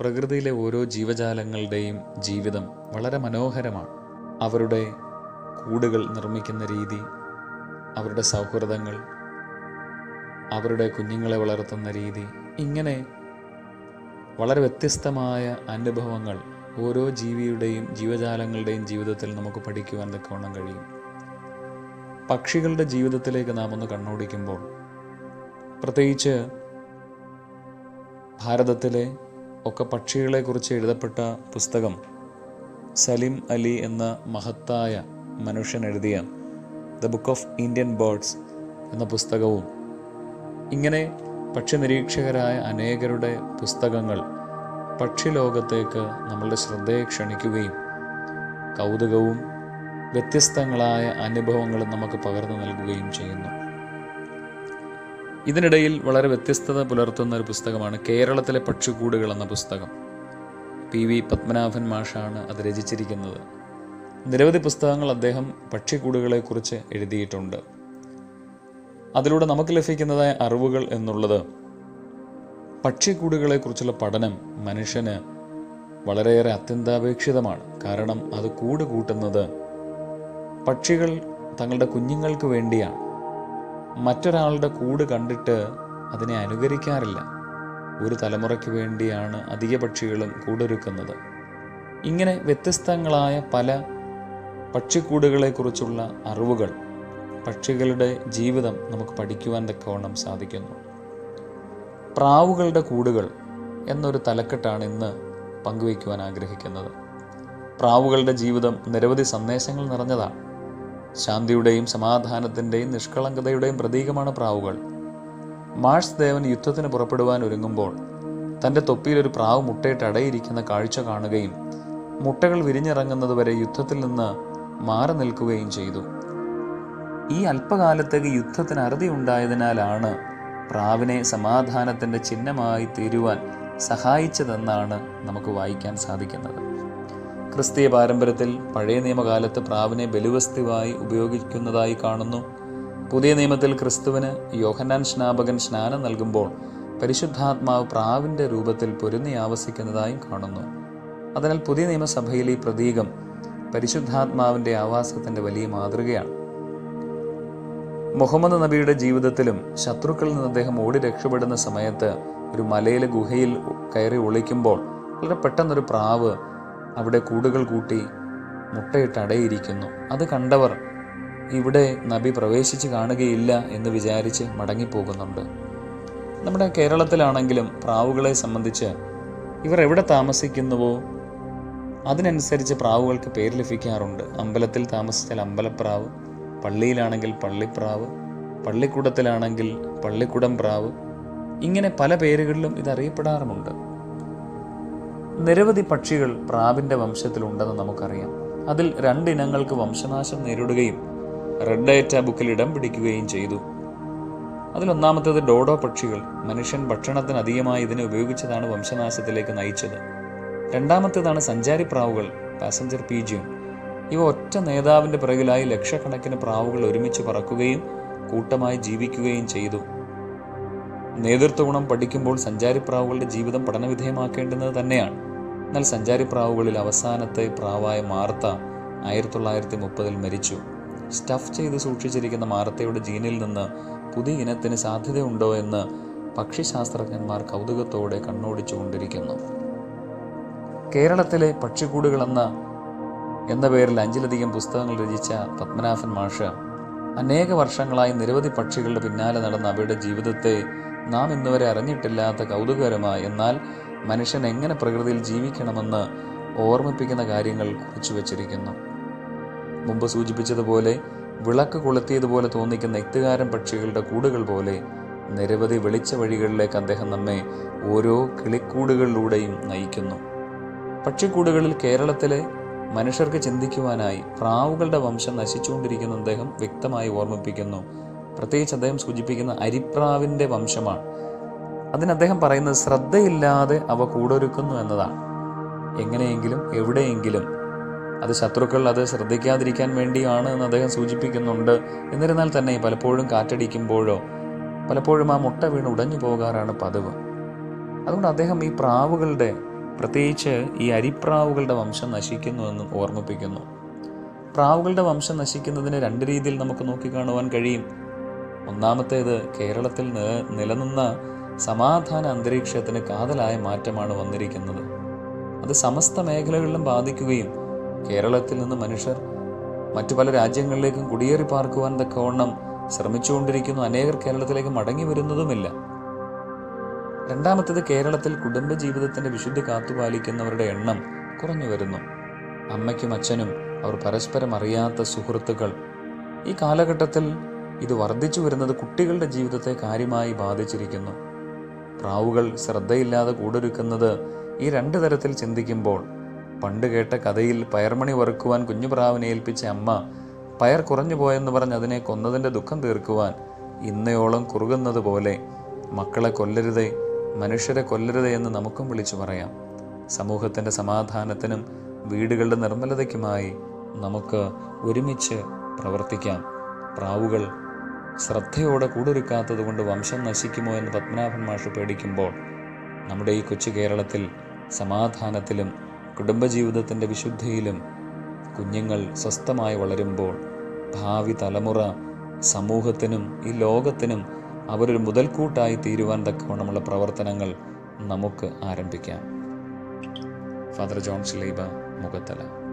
പ്രകൃതിയിലെ ഓരോ ജീവജാലങ്ങളുടെയും ജീവിതം വളരെ മനോഹരമാണ്. അവരുടെ കൂടുകൾ നിർമ്മിക്കുന്ന രീതി അവരുടെ സൗഹൃദങ്ങൾ അവരുടെ കുഞ്ഞുങ്ങളെ വളർത്തുന്ന രീതി ഇങ്ങനെ വളരെ വ്യത്യസ്തമായ അനുഭവങ്ങൾ ഓരോ ജീവിയുടെയും ജീവജാലങ്ങളുടെയും ജീവിതത്തിൽ നമുക്ക് പഠിക്കുവാൻ തക്കവണ്ണം കഴിയും. പക്ഷികളുടെ ജീവിതത്തിലേക്ക് നാം ഒന്ന് കണ്ണോടിക്കുമ്പോൾ പ്രത്യേകിച്ച് ഭാരതത്തിലെ ഒക്കെ പക്ഷികളെക്കുറിച്ച് എഴുതപ്പെട്ട പുസ്തകം സലിം അലി എന്ന മഹത്തായ മനുഷ്യൻ എഴുതിയ the book of Indian birds എന്ന പുസ്തകവും ഇങ്ങനെ പക്ഷി നിരീക്ഷകരായ അനേകരുടെ പുസ്തകങ്ങൾ പക്ഷിലോകത്തേക്ക് നമ്മളുടെ ശ്രദ്ധയെ ക്ഷണിക്കുകയും കൗതുകവും വ്യത്യസ്തങ്ങളായ അനുഭവങ്ങളും നമുക്ക് പകർന്നു നൽകുകയും ചെയ്യുന്നു. ഇതിനിടയിൽ വളരെ വ്യത്യസ്തത പുലർത്തുന്ന ഒരു പുസ്തകമാണ് കേരളത്തിലെ പക്ഷിക്കൂടുകൾ എന്ന പുസ്തകം. പി വി പത്മനാഭൻ മാഷാണ് അത് രചിച്ചിരിക്കുന്നത്. നിരവധി പുസ്തകങ്ങൾ അദ്ദേഹം പക്ഷിക്കൂടുകളെക്കുറിച്ച് എഴുതിയിട്ടുണ്ട്. അതിലൂടെ നമുക്ക് ലഭിക്കുന്നതായ അറിവുകൾ എന്നുള്ളത് പക്ഷിക്കൂടുകളെക്കുറിച്ചുള്ള പഠനം മനുഷ്യന് വളരെയേറെ അത്യന്താപേക്ഷിതമാണ്. കാരണം അത് കൂട് കൂട്ടുന്നത് പക്ഷികൾ തങ്ങളുടെ കുഞ്ഞുങ്ങൾക്ക് വേണ്ടിയാണ്. മറ്റൊരാളുടെ കൂട് കണ്ടിട്ട് അതിനെ അനുകരിക്കാറില്ല. ഒരു തലമുറയ്ക്ക് വേണ്ടിയാണ് അധിക പക്ഷികളും കൂടൊരുക്കുന്നത്. ഇങ്ങനെ വ്യത്യസ്തങ്ങളായ പല പക്ഷിക്കൂടുകളെക്കുറിച്ചുള്ള അറിവുകൾ പക്ഷികളുടെ ജീവിതം നമുക്ക് പഠിക്കുവാൻ തക്കവണ്ണം സാധിക്കുന്നു. പ്രാവുകളുടെ കൂടുകൾ എന്നൊരു തലക്കെട്ടാണ് ഇന്ന് പങ്കുവയ്ക്കുവാൻ ആഗ്രഹിക്കുന്നത്. പ്രാവുകളുടെ ജീവിതം നിരവധി സന്ദേശങ്ങൾ നിറഞ്ഞതാണ്. ശാന്തിയുടെയും സമാധാനത്തിന്റെയും നിഷ്കളങ്കതയുടെയും പ്രതീകമാണ് പ്രാവുകൾ. മാർസ് ദേവൻ യുദ്ധത്തിന് പുറപ്പെടുവാൻ ഒരുങ്ങുമ്പോൾ തന്റെ തൊപ്പിയിൽ ഒരു പ്രാവ് മുട്ടയിട്ട് അടയിരിക്കുന്ന കാഴ്ച കാണുകയും മുട്ടകൾ വിരിഞ്ഞിറങ്ങുന്നതുവരെ യുദ്ധത്തിൽ നിന്ന് മാറി നിൽക്കുകയും ചെയ്തു. ഈ അല്പകാലത്തേക്ക് യുദ്ധത്തിന് അറുതി ഉണ്ടായതിനാലാണ് പ്രാവിനെ സമാധാനത്തിന്റെ ചിഹ്നമായി തീരുവാൻ സഹായിച്ചതെന്നാണ് നമുക്ക് വായിക്കാൻ സാധിക്കുന്നത്. ക്രിസ്തീയ പാരമ്പര്യത്തിൽ പഴയ നിയമകാലത്ത് പ്രാവിനെ ബലുവസ്തുവായി ഉപയോഗിക്കുന്നതായി കാണുന്നു. പുതിയ നിയമത്തിൽ ക്രിസ്തുവിന് യോഹന്നാൻ സ്നാപകൻ സ്നാനം നൽകുമ്പോൾ പരിശുദ്ധാത്മാവ് പ്രാവിന്റെ രൂപത്തിൽ പൊരുന്നി ആവസിക്കുന്നതായും കാണുന്നു. അതിനാൽ പുതിയ നിയമസഭയിൽ ഈ പ്രതീകം പരിശുദ്ധാത്മാവിന്റെ ആവാസത്തിന്റെ വലിയ മാതൃകയാണ്. മുഹമ്മദ് നബിയുടെ ജീവിതത്തിലും ശത്രുക്കളിൽ നിന്ന് അദ്ദേഹം ഓടി രക്ഷപ്പെടുന്ന സമയത്ത് ഒരു മലയിലെ ഗുഹയിൽ കയറി ഒളിക്കുമ്പോൾ വളരെ പെട്ടെന്നൊരു പ്രാവ് അവിടെ കൂടുകൾ കൂട്ടി മുട്ടയിട്ട് അടയിരിക്കുന്നു. അത് കണ്ടവർ ഇവിടെ നബി പ്രവേശിച്ച് കാണുകയില്ല എന്ന് വിചാരിച്ച് മടങ്ങിപ്പോകുന്നുണ്ട്. നമ്മുടെ കേരളത്തിലാണെങ്കിലും പ്രാവുകളെ സംബന്ധിച്ച് ഇവർ എവിടെ താമസിക്കുന്നുവോ അതിനനുസരിച്ച് പ്രാവുകൾക്ക് പേര് ലഭിക്കാറുണ്ട്. അമ്പലത്തിൽ താമസിച്ചാൽ അമ്പലപ്രാവ് പള്ളിയിലാണെങ്കിൽ പള്ളിപ്രാവ് പള്ളിക്കൂടത്തിലാണെങ്കിൽ പള്ളിക്കുടം പ്രാവ് ഇങ്ങനെ പല പേരുകളിലും ഇത് അറിയപ്പെടാറുമുണ്ട് നിരവധി പക്ഷികൾ പ്രാവിന്റെ വംശത്തിലുണ്ടെന്ന് നമുക്കറിയാം. അതിൽ രണ്ടിനങ്ങൾക്ക് വംശനാശം നേരിടുകയും റെഡ് ബുക്കിൽ ഇടം പിടിക്കുകയും ചെയ്തു. അതിലൊന്നാമത്തേത് ഡോഡോ പക്ഷികൾ. മനുഷ്യൻ ഭക്ഷണത്തിന് അധികമായി ഇതിനെ ഉപയോഗിച്ചതാണ് വംശനാശത്തിലേക്ക് നയിച്ചത്. രണ്ടാമത്തേതാണ് സഞ്ചാരി പ്രാവുകൾ പാസഞ്ചർ പീജിയൻ ഇവ ഒറ്റ നേതാവിന്റെ പിറകിലായി ലക്ഷക്കണക്കിന് പ്രാവുകൾ ഒരുമിച്ച് പറക്കുകയും കൂട്ടമായി ജീവിക്കുകയും ചെയ്തു. നേതൃത്വ ഗുണം പഠിക്കുമ്പോൾ സഞ്ചാരിപ്രാവുകളുടെ ജീവിതം പഠനവിധേയമാക്കേണ്ടുന്നത് തന്നെയാണ്. എന്നാൽ സഞ്ചാരിപ്രാവുകളിൽ അവസാനത്തെ പ്രാവായ മാർത്ത ആയിരത്തി തൊള്ളായിരത്തി മുപ്പതിൽ മരിച്ചു. സ്റ്റഫ് ചെയ്ത് സൂക്ഷിച്ചിരിക്കുന്ന മാർത്തയുടെ ജീനിൽ നിന്ന് പുതിയ ഇനത്തിന് സാധ്യതയുണ്ടോ എന്ന് പക്ഷിശാസ്ത്രജ്ഞന്മാർ കൗതുകത്തോടെ കണ്ണോടിച്ചുകൊണ്ടിരിക്കുന്നു. കേരളത്തിലെ പക്ഷിക്കൂടുകളെന്ന എന്ന പേരിൽ അഞ്ചിലധികം പുസ്തകങ്ങൾ രചിച്ച പത്മനാഭൻ മാഷ് അനേക വർഷങ്ങളായി നിരവധി പക്ഷികളുടെ പിന്നാലെ നടന്ന അവയുടെ ജീവിതത്തെ നാം ഇന്നുവരെ അറിഞ്ഞിട്ടില്ലാത്ത കൗതുകകരമായ. എന്നാൽ മനുഷ്യൻ എങ്ങനെ പ്രകൃതിയിൽ ജീവിക്കണമെന്ന് ഓർമ്മിപ്പിക്കുന്ന കാര്യങ്ങൾ കുറിച്ചു വച്ചിരിക്കുന്നു. മുമ്പ് സൂചിപ്പിച്ചതുപോലെ വിളക്ക് കൊളുത്തിയതുപോലെ തോന്നിക്കുന്ന എത്തുകാരൻ പക്ഷികളുടെ കൂടുകൾ പോലെ നിരവധി വെളിച്ച വഴികളിലേക്ക് അദ്ദേഹം നമ്മെ ഓരോ കിളിക്കൂടുകളിലൂടെയും നയിക്കുന്നു. പക്ഷിക്കൂടുകളിൽ കേരളത്തിലെ മനുഷ്യർക്ക് ചിന്തിക്കുവാനായി പ്രാവുകളുടെ വംശം നശിച്ചുകൊണ്ടിരിക്കുന്ന അദ്ദേഹം വ്യക്തമായി ഓർമ്മിപ്പിക്കുന്നു. പ്രത്യേകിച്ച് അദ്ദേഹം സൂചിപ്പിക്കുന്ന അരിപ്രാവിന്റെ വംശമാണ്. അതിന് അദ്ദേഹം പറയുന്നത് ശ്രദ്ധയില്ലാതെ അവ കൂടൊരുക്കുന്നു എന്നതാണ്. എങ്ങനെയെങ്കിലും എവിടെയെങ്കിലും അത് ശത്രുക്കൾ അത് ശ്രദ്ധിക്കാതിരിക്കാൻ വേണ്ടിയാണ് എന്ന് അദ്ദേഹം സൂചിപ്പിക്കുന്നുണ്ട്. എന്നിരുന്നാൽ തന്നെ പലപ്പോഴും കാറ്റടിക്കുമ്പോഴോ പലപ്പോഴും ആ മുട്ട വീണ് ഉടഞ്ഞു പോകാറാണ് പതിവ്. അതുകൊണ്ട് അദ്ദേഹം ഈ പ്രാവുകളുടെ പ്രത്യേകിച്ച് ഈ അരിപ്രാവുകളുടെ വംശം നശിക്കുന്നുവെന്നും ഓർമ്മിപ്പിക്കുന്നു. പ്രാവുകളുടെ വംശം നശിക്കുന്നതിന് രണ്ട് രീതിയിൽ നമുക്ക് നോക്കിക്കാണുവാൻ കഴിയും. ഒന്നാമത്തേത് കേരളത്തിൽ നിലനിന്ന സമാധാന അന്തരീക്ഷത്തിന് കാതലായ മാറ്റമാണ് വന്നിരിക്കുന്നത്. അത് സമസ്ത മേഖലകളിലും ബാധിക്കുകയും കേരളത്തിൽ നിന്ന് മനുഷ്യർ മറ്റു പല രാജ്യങ്ങളിലേക്കും കുടിയേറി പാർക്കുവാൻ തക്കവണ്ണം ശ്രമിച്ചുകൊണ്ടിരിക്കുന്നു. അനേകർ കേരളത്തിലേക്ക് മടങ്ങി വരുന്നതുമില്ല. രണ്ടാമത്തേത് കേരളത്തിൽ കുടുംബജീവിതത്തിന്റെ വിശുദ്ധി കാത്തുപാലിക്കുന്നവരുടെ എണ്ണം കുറഞ്ഞു വരുന്നു. അമ്മയ്ക്കും അച്ഛനും അവർ പരസ്പരം അറിയാത്ത സുഹൃത്തുക്കൾ. ഈ കാലഘട്ടത്തിൽ ഇത് വർദ്ധിച്ചു വരുന്നത് കുട്ടികളുടെ ജീവിതത്തെ കാര്യമായി ബാധിച്ചിരിക്കുന്നു. പ്രാവുകൾ ശ്രദ്ധയില്ലാതെ കൂടൊരുക്കുന്നത് ഈ രണ്ട് തരത്തിൽ ചിന്തിക്കുമ്പോൾ പണ്ട് കേട്ട കഥയിൽ പയർമണി വറുക്കുവാൻ കുഞ്ഞുപ്രാവിനെ ഏൽപ്പിച്ച അമ്മ പയർ കുറഞ്ഞു പോയെന്ന് പറഞ്ഞ് അതിനെ കൊന്നതിന്റെ ദുഃഖം തീർക്കുവാൻ ഇന്നയോളം കുറുകുന്നത് പോലെ മക്കളെ കൊല്ലരുതേ മനുഷ്യരെ കൊല്ലരുതേ എന്ന് നമുക്കും വിളിച്ചു പറയാം. സമൂഹത്തിന്റെ സമാധാനത്തിനും വീടുകളുടെ നിർമ്മലതയ്ക്കുമായി നമുക്ക് ഒരുമിച്ച് പ്രവർത്തിക്കാം. പ്രാവുകൾ ശ്രദ്ധയോടെ കൂടൊരുക്കാത്തത് കൊണ്ട് വംശം നശിക്കുമോ എന്ന് പത്മനാഭൻ മാഷ് പേടിക്കുമ്പോൾ നമ്മുടെ ഈ കൊച്ചു കേരളത്തിൽ സമാധാനത്തിലും കുടുംബജീവിതത്തിന്റെ വിശുദ്ധിയിലും കുഞ്ഞുങ്ങൾ സ്വസ്ഥമായി വളരുമ്പോൾ ഭാവി തലമുറ സമൂഹത്തിനും ഈ ലോകത്തിനും അവരൊരു മുതൽക്കൂട്ടായി തീരുവാൻ തക്കവണ്ണമുള്ള പ്രവർത്തനങ്ങൾ നമുക്ക് ആരംഭിക്കാം. Father John Shiliba Mukhathala.